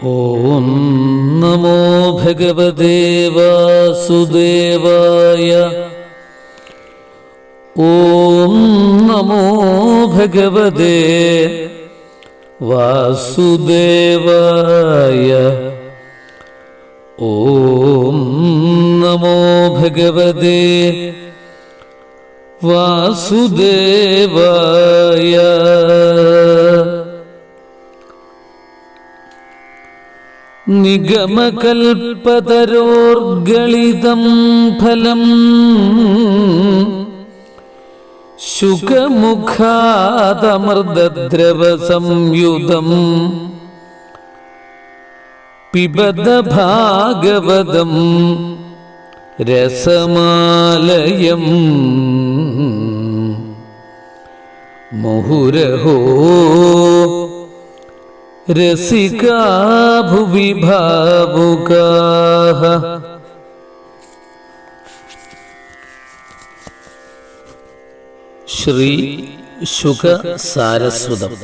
ഓം നമോ ഭഗവതേ വാസുദേവായ ഓം നമോ ഭഗവതേ വാസുദേവായ ഓം നമോ ഭഗവതേ വാസുദേവായ നിഗമകൽപ്പതരോർഗളിതം ഫലം ശുഖമുഖാതമൃതദ്രവസംയുതം പിബത ഭാഗവതം രസമാലയം മുഹുരഹോ രസികാ ഭുവി ശ്രീ ശുക സാരസ്വതം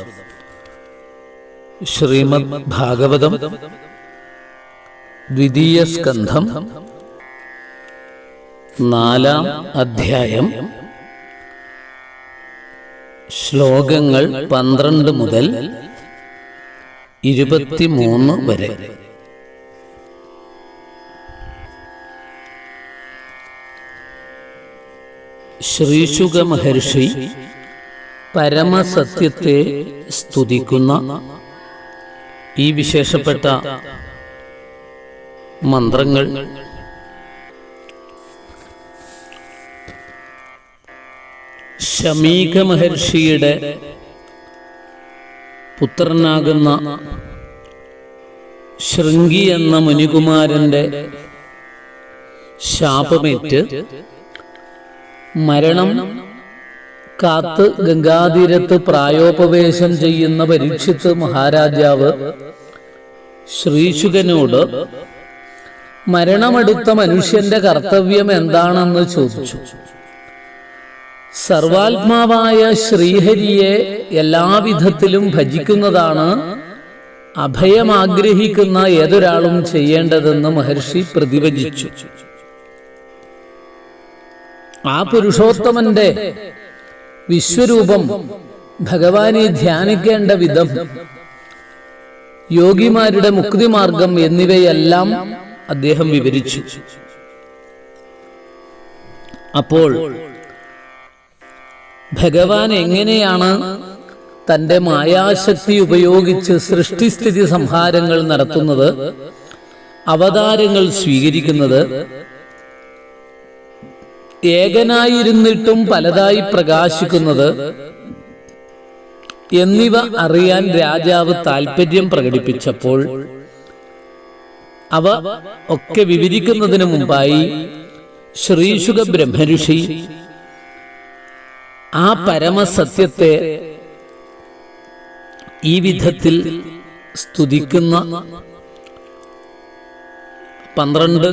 ശ്രീമദ് ഭാഗവതം. ദ്വിതീയ സ്കന്ധം. നാലാം അധ്യായം. ശ്ലോകങ്ങൾ പന്ത്രണ്ട് മുതൽ ഇരുപത്തിമൂന്ന് വരെ. ശ്രീശുക മഹർഷി പരമസത്യത്തെ സ്തുതിക്കുന്ന ഈ വിശേഷപ്പെട്ട മന്ത്രങ്ങൾ. ശമീക മഹർഷിയുടെ പുത്രനാകുന്ന ശൃംഗി എന്ന മുനികുമാരന്റെ ശാപമേറ്റ് മരണം കാത്ത് ഗംഗാതീരത്ത് പ്രായോപവേശം ചെയ്യുന്ന പരീക്ഷിത്ത് മഹാരാജാവ് ശ്രീശുഖനോട് മരണമെടുത്ത മനുഷ്യന്റെ കർത്തവ്യം എന്താണെന്ന് ചോദിച്ചു. സർവാത്മാവായ ശ്രീഹരിയെ എല്ലാവിധത്തിലും ഭജിക്കുന്നതാണ് അഭയം ആഗ്രഹിക്കുന്ന ഏതൊരാളും ചെയ്യേണ്ടതെന്ന് മഹർഷി പ്രതിവചിച്ചു. ആ പുരുഷോത്തമന്റെ വിശ്വരൂപം ഭഗവാനെ ധ്യാനിക്കേണ്ട വിധം യോഗിമാരുടെ മുക്തിമാർഗം എന്നിവയെല്ലാം അദ്ദേഹം വിവരിച്ചു. അപ്പോൾ ഭഗവാൻ എങ്ങനെയാണ് തന്റെ മായാശക്തി ഉപയോഗിച്ച് സൃഷ്ടിസ്ഥിതി സംഹാരങ്ങൾ നടത്തുന്നത് അവതാരങ്ങൾ സ്വീകരിക്കുന്നത്? ഏകനായിരുന്നിട്ടും പലതായി പ്രകാശിക്കുന്നത് എന്നിവ അറിയാൻ രാജാവ് താൽപ്പര്യം പ്രകടിപ്പിച്ചപ്പോൾ അവ ഒക്കെ വിവരിക്കുന്നതിന് മുമ്പായി ശ്രീശുഖ ബ്രഹ്മഋഷി ആ പരമസത്യത്തെ ഈ വിധത്തിൽ സ്തുതിക്കുന്ന പന്ത്രണ്ട്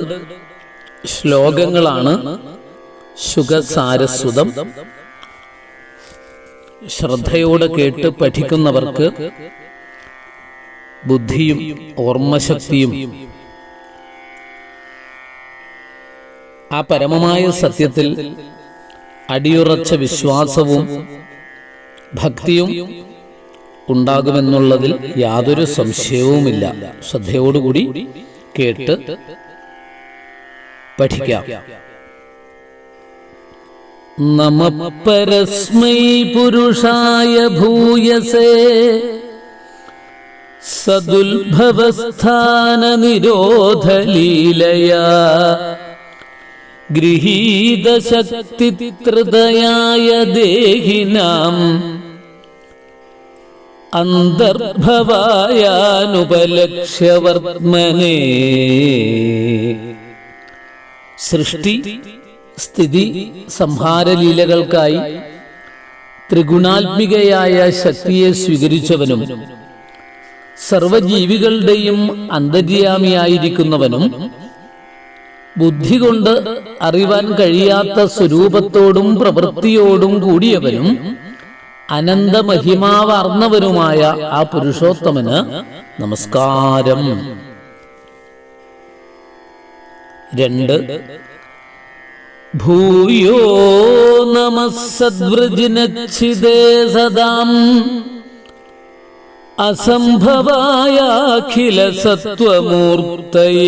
ശ്ലോകങ്ങളാണ് ശുഖസാരസ്വതം ശ്രദ്ധയോടെ കേട്ട് പഠിക്കുന്നവർക്ക് ബുദ്ധിയും ഓർമ്മശക്തിയും ആ പരമമായ സത്യത്തിൽ അടിയുറച്ച വിശ്വാസവും ഭക്തിയും ഉണ്ടാകുമെന്നുള്ളതിൽ യാതൊരു സംശയവുമില്ല. ശ്രദ്ധയോടുകൂടി കേട്ട് പഠിക്കാം. നമ പരസ്മൈ പുരുഷായ ഭൂയസേ സദുൽഭവസ്ഥാന നിരോധലീലയാ ഗൃഹീതശക്തിത്രതയായ ദേഹിനാം അന്തർഭവായാനുപലക്ഷ്യവർമ്മനേ. സൃഷ്ടി സ്ഥിതി സംഹാരലീലകൾക്കായി ത്രിഗുണാത്മികയായ ശക്തിയെ സ്വീകരിച്ചവനും സർവജീവികളുടെയും അന്തര്യാമിയായിരിക്കുന്നവനും ബുദ്ധി കൊണ്ട് അറിവാൻ കഴിയാത്ത സ്വരൂപത്തോടും പ്രവൃത്തിയോടും കൂടിയവനും അനന്തമഹിമാവർന്നവനുമായ ആ പുരുഷോത്തമന് നമസ്കാരം. രണ്ട്. ഭൂയോ നമസദ്വൃജിനച്ഛിതേ സദാം. അസംഭവായാഖില സത്വമൂർത്തയേ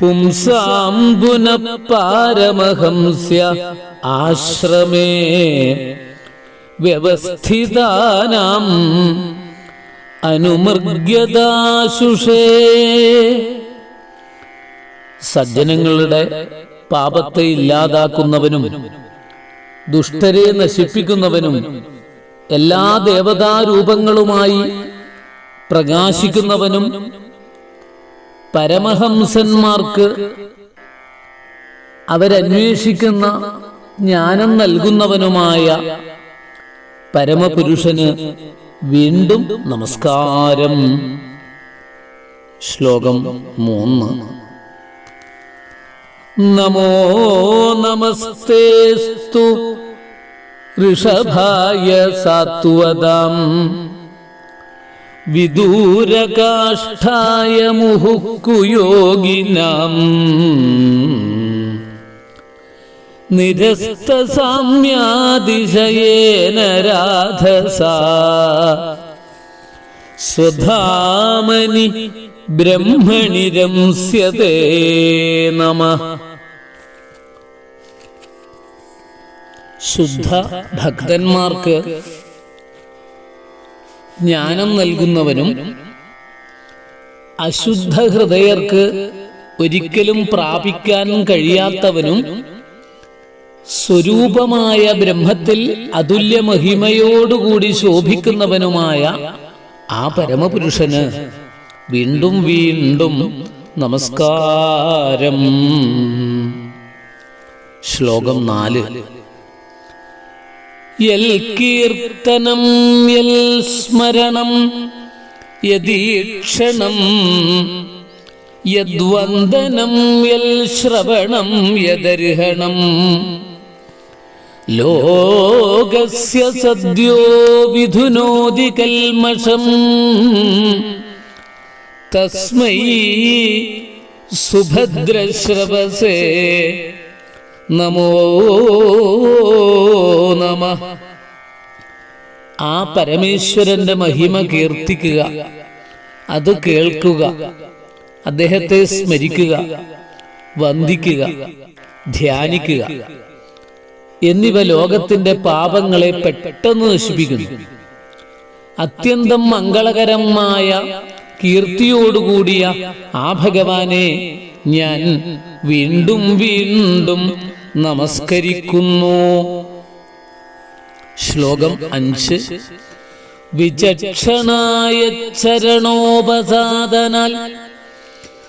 പുംസാം പാരമഹംസ ആശ്രമേ വ്യവസ്ഥിതാനാം അനുമർഗ്യതാശുഷേ സജ്ജനങ്ങളുടെ പാപത്തെ ഇല്ലാതാക്കുന്നവനും ദുഷ്ടരെ നശിപ്പിക്കുന്നവനും എല്ലാ ദേവതാരൂപങ്ങളുമായി പ്രകാശിക്കുന്നവനും പരമഹംസന്മാർക്ക് അവരന്വേഷിക്കുന്ന ജ്ഞാനം നൽകുന്നവനുമായ പരമപുരുഷന് വീണ്ടും നമസ്കാരം. ശ്ലോകം മൂന്ന്. നമോ നമസ്തേസ്തു ഋഷഭായ സാത്വതാം വിദൂരകാഷ്ഠായ മുഹുക്കുയോഗിനാം. നിരസ്തസാമ്യാതിശയേന രാധസാ. സ്വധാമനി ബ്രഹ്മണി രംസ്യതേ നമ. ശുദ്ധ ഭക്തന്മാർക്ക് ജ്ഞാനം നൽകുന്നവനും അശുദ്ധ ഹൃദയർക്ക് ഒരിക്കലും പ്രാപിക്കാൻ കഴിയാത്തവനും സ്വരൂപമായ ബ്രഹ്മത്തിൽ അതുല്യ മഹിമയോടുകൂടി ശോഭിക്കുന്നവനുമായ ആ പരമപുരുഷന് വീണ്ടും വീണ്ടും നമസ്കാരം. ശ്ലോകം നാല്. യൽ കീർത്തനം യൽ സ്മരണം യദീക്ഷണം യദ്വന്ദനം യൽ ശ്രവണം യദർഹണം. ലോകസ്യ സദ്യോ വിധുനോതി കൽമഷം തസ്മൈ സുഭദ്രശ്രവസേ നമോ നമ. ആ പരമേശ്വരന്റെ മഹിമ കീർത്തിക്കുക. അത് കേൾക്കുക. അദ്ദേഹത്തെ സ്മരിക്കുക. വന്ദിക്കുക. ധ്യാനിക്കുക. എന്നിവ ലോകത്തിന്റെ പാപങ്ങളെ പെട്ടെന്ന് നശിപ്പിക്കുന്നു. അത്യന്തം മംഗളകരമായ കീർത്തിയോടുകൂടിയ ആ ഭഗവാനെ ഞാൻ വീണ്ടും വീണ്ടും നമസ്കരിക്കുന്നു. ശ്ലോകം അഞ്ച്. വിചക്ഷണായ ചരണോപസാദനാൽ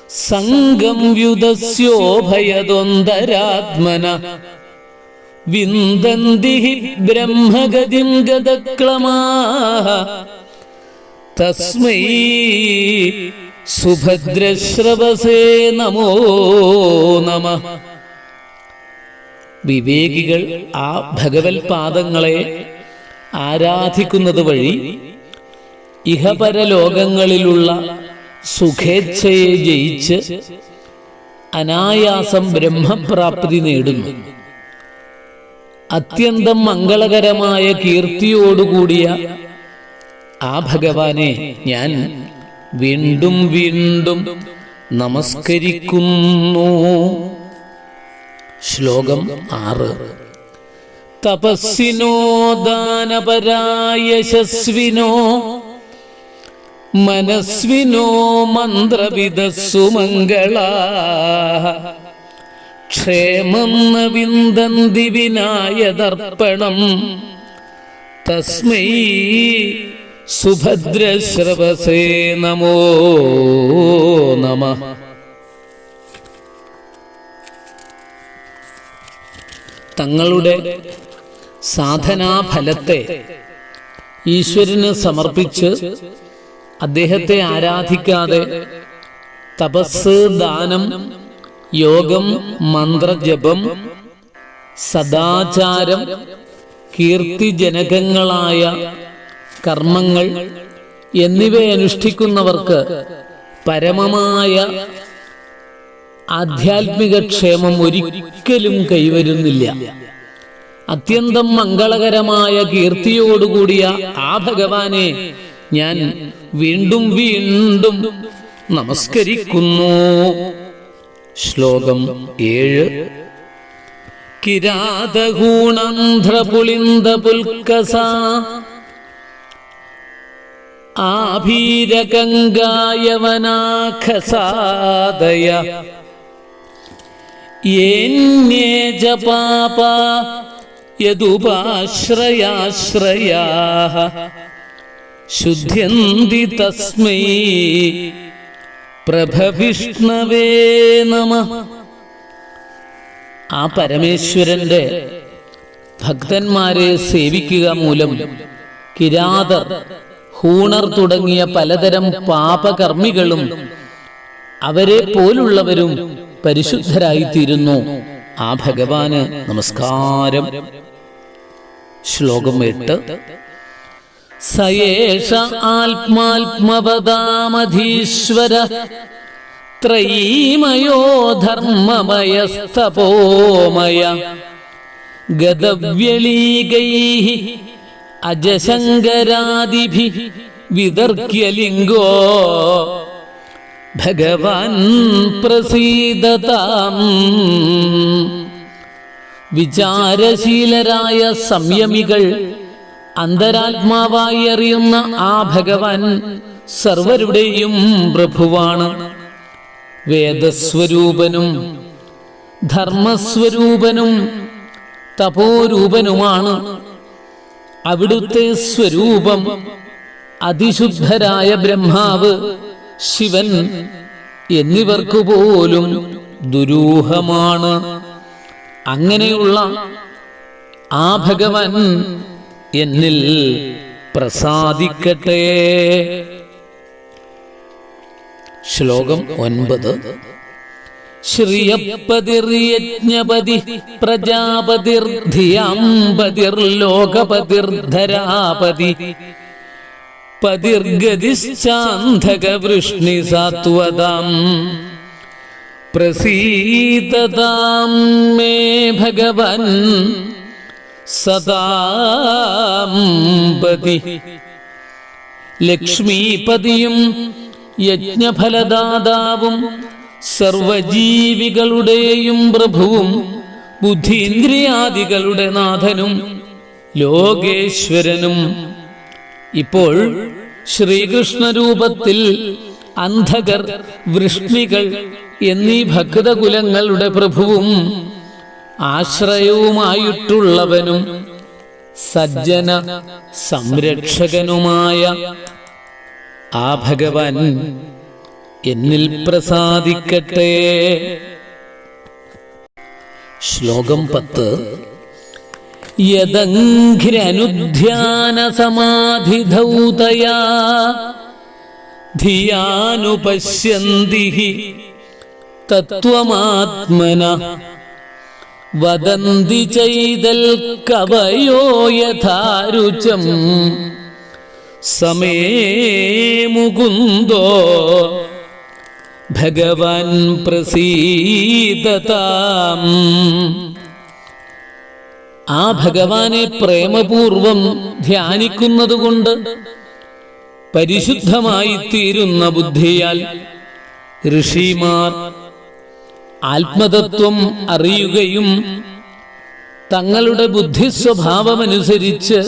സംഘം വ്യുതസ്യോഭയതൊന്തരാത്മന. വിന്ദന്തി ബ്രഹ്മഗതിം ഗതക്ലമാ തസ്മൈ സുഭദ്രശ്രവസേ നമോ നമ. വിവേകികൾ ആ ഭഗവത് പാദങ്ങളെ ആരാധിക്കുന്നത് വഴി ഇഹപരലോകങ്ങളിലുള്ള സുഖേച്ഛയെ ജയിച്ച് അനായാസം ബ്രഹ്മപ്രാപ്തി നേടുന്നു. അത്യന്തം മംഗളകരമായ കീർത്തിയോടുകൂടിയ ആ ഭഗവാനെ ഞാൻ വീണ്ടും വീണ്ടും നമസ്കരിക്കുന്നു. ശ്ലോകം ആറ്. തപസ്സിനോ ദാനപരായശസ്വിനോ മനസ്വിനോ മന്ത്രവിദസ്സു മംഗള. ക്ഷേമം വിന്ദന്തി വിന്ദന്തി വിനായതർപ്പണം തസ്മൈ സുഭദ്രശ്രവസേ നമോ നമ. തങ്ങളുടെ സാധനാഫലത്തെ ഈശ്വരന് സമർപ്പിച്ച് അദ്ദേഹത്തെ ആരാധിക്കാതെ തപസ് ദാനം യോഗം മന്ത്രജപം സദാചാരം കീർത്തിജനകങ്ങളായ കർമ്മങ്ങൾ എന്നിവയനുഷ്ഠിക്കുന്നവർക്ക് പരമമായ ആധ്യാത്മിക ക്ഷേമം ഒരിക്കലും കൈവരുന്നില്ല. അത്യന്തം മംഗളകരമായ കീർത്തിയോടുകൂടിയ ആ ഭഗവാനെ ഞാൻ വീണ്ടും വീണ്ടും നമസ്കരിക്കുന്നു. ശ്ലോകം ഏഴ്. കിരാതഗൂണന്ധ്രപുളിന്ദ പുൽക്കസ ആഭീരഗംഗായവനാഖസാദയ യേന്യേജ പാപ യദുപാശ്രയാശ്രയാ. ശുദ്ധ്യന്തി തസ്മൈ പ്രഭവിഷ്ണവേ നമ. ആ പരമേശ്വരന്റെ ഭക്തന്മാരെ സേവിക്കുക മൂലം കിരാതർ ഹൂണർ തുടങ്ങിയ പലതരം പാപകർമ്മികളും അവരെ പോലുള്ളവരും പരിശുദ്ധരായിത്തീരുന്നു. ആ ഭഗവാന് നമസ്കാരം. ശ്ലോകം എട്ട്. സയേഷ ആത്മാത്മവതാമധീശ്വര ത്രയീമയോ ധർമ്മമയസ്തപോമയ ഗതവ്യളീകൈ അജശങ്കരാദിഭി വിതർക്യലിംഗോ ഭഗവാൻ പ്രസീദതാം. വിചാരശീലരായ സംയമികൾ അന്തരാത്മാവായി അറിയുന്ന ആ ഭഗവാൻ സർവരുടെയും പ്രഭുവാണ്. വേദസ്വരൂപനും ധർമ്മസ്വരൂപനും തപോരൂപനുമാണ്. അവിടുത്തെ സ്വരൂപം അതിശുദ്ധരായ ബ്രഹ്മാവ് ശിവൻ എന്നിവർക്കു പോലും ദുരൂഹമാണ്. അങ്ങനെയുള്ള ആ ഭഗവൻ എന്നിൽ പ്രസാദിക്കട്ടെ. ശ്ലോകം ഒൻപത്. ശ്രിയപ്പതിർയജ്ഞപതി പ്രജാപതിർധിയാമ്പതിർലോകപതിർധരാപതി പതിർഗതിശ്ചാന്ധകവൃഷ്ണി സാത്വതാം പ്രസീതതാം മേ ഭഗവൻ സദാംപതി ലക്ഷ്മീപതിയും യജ്ഞഫലദാതാവും സർവജീവികളുടെയും പ്രഭുവും ബുദ്ധീന്ദ്രിയാദികളുടെ നാഥനും ലോകേശ്വരനും ഇപ്പോൾ ശ്രീകൃഷ്ണ രൂപത്തിൽ അന്ധകർ വൃഷ്ണികൾ എന്നീ ഭക്തകുലങ്ങളുടെ പ്രഭുവും ആശ്രയവുമായിട്ടുള്ളവനും സജ്ജന സംരക്ഷകനുമായ ആ ഭഗവാൻ എന്നിൽ പ്രസാദിക്കട്ടെ. ശ്ലോകം പത്ത്. യദഘ്രനുധ്യാന സമാധിധൗതയാ ധിയാനുപശ്യന്തി തത്വമാത്മന വദന്തി ചൈതൽ കവയോ യഥാരുചം സമേ മുകുന്ദോ ഭഗവാൻ പ്രസീദതാം ആ ഭഗവാനെ പ്രേമപൂർവം ധ്യാനിക്കുന്നതുകൊണ്ട് പരിശുദ്ധമായി തീരുന്ന ബുദ്ധിയാൽ ഋഷിമാർ ആത്മതത്വം അറിയുകയും തങ്ങളുടെ ബുദ്ധി സ്വഭാവമനുസരിച്ച്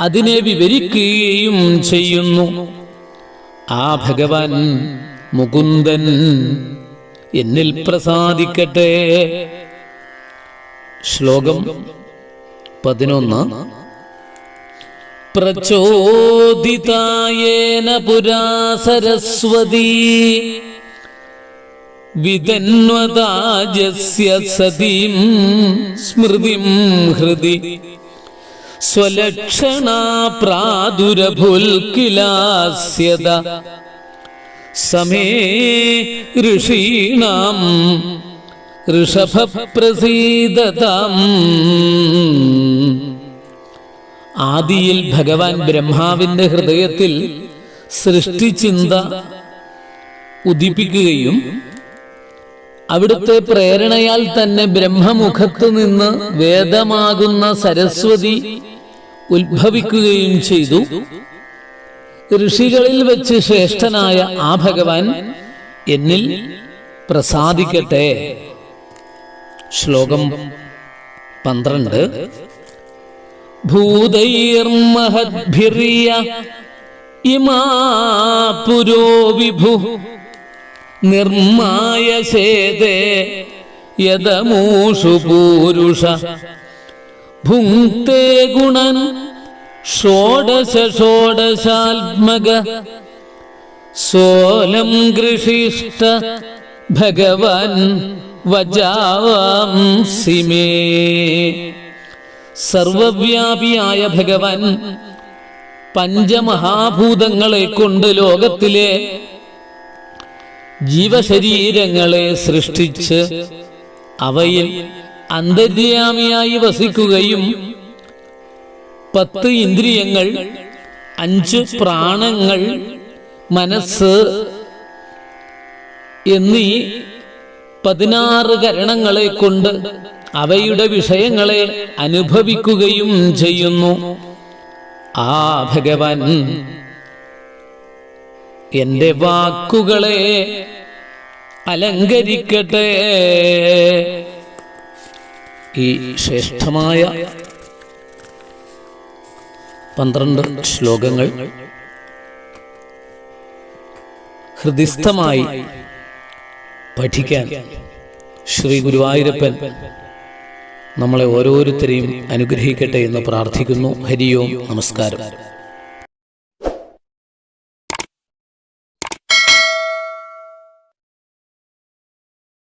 അതിനെ വിവരിക്കുകയും ചെയ്യുന്നു. ആ ഭഗവാൻ മുകുന്ദൻ എന്നിൽ പ്രസാദിക്കട്ടെ. ശ്ലോകം പതിനൊന്ന്. പ്രചോദിതായേന പുരാ സരസ്വതീ വിതന്വതാജസ്യ സതീം സ്മൃതിം ഹൃദി. സ്വലക്ഷണാ പ്രാദുരഭുൽക്കിലാസ്യത സമേ ഋഷീണാം ഋഷഭപ്രസീദതാം. ആദിയിൽ ഭഗവാൻ ബ്രഹ്മാവിന്റെ ഹൃദയത്തിൽ സൃഷ്ടിചിന്ത ഉദിപ്പിക്കുകയും അവിടുത്തെ പ്രേരണയാൽ തന്നെ ബ്രഹ്മമുഖത്ത് നിന്ന് വേദമാകുന്ന സരസ്വതി ഉത്ഭവിക്കുകയും ചെയ്തു. ഋഷികളിൽ വെച്ച് ശ്രേഷ്ഠനായ ആ ഭഗവാൻ എന്നിൽ പ്രസാദിക്കട്ടെ. ശ്ലോകം പന്ത്രണ്ട്. ഭൂതൈർമഹദ്ഭിറിയ ഇമാ പുരോ വിഭു. നിർമായശേതേ യദമൂഷു പൂരുഷ. ഭുങ്ക്തേ ഗുണൻ ഷോഡശ ഷോഡശാത്മക. സോലം ഗൃഷിഷ്ട ഭഗവാൻ വജാംസിമേ സർവവ്യാപിയായ ഭഗവാൻ പഞ്ചമഹാഭൂതങ്ങളെ കൊണ്ട് ലോകത്തിലെ ജീവശരീരങ്ങളെ സൃഷ്ടിച്ച് അവയിൽ അന്തര്യാമിയായി വസിക്കുകയും പത്ത് ഇന്ദ്രിയങ്ങൾ അഞ്ച് പ്രാണങ്ങൾ മനസ്സ് എന്നീ പതിനാറ് കരണങ്ങളെ കൊണ്ട് അവയുടെ വിഷയങ്ങളെ അനുഭവിക്കുകയും ചെയ്യുന്നു. ആ ഭഗവാൻ എന്റെ വാക്കുകളെ അലങ്കരിക്കട്ടെ. ഈ ശ്രേഷ്ഠമായ പന്ത്രണ്ട് ശ്ലോകങ്ങൾ ഹൃദിസ്ഥമായി പഠിക്കാൻ ശ്രീ ഗുരുവായൂരപ്പൻ നമ്മളെ ഓരോരുത്തരെയും അനുഗ്രഹിക്കട്ടെ എന്ന് പ്രാർത്ഥിക്കുന്നു. ഹരിയോം നമസ്കാരം.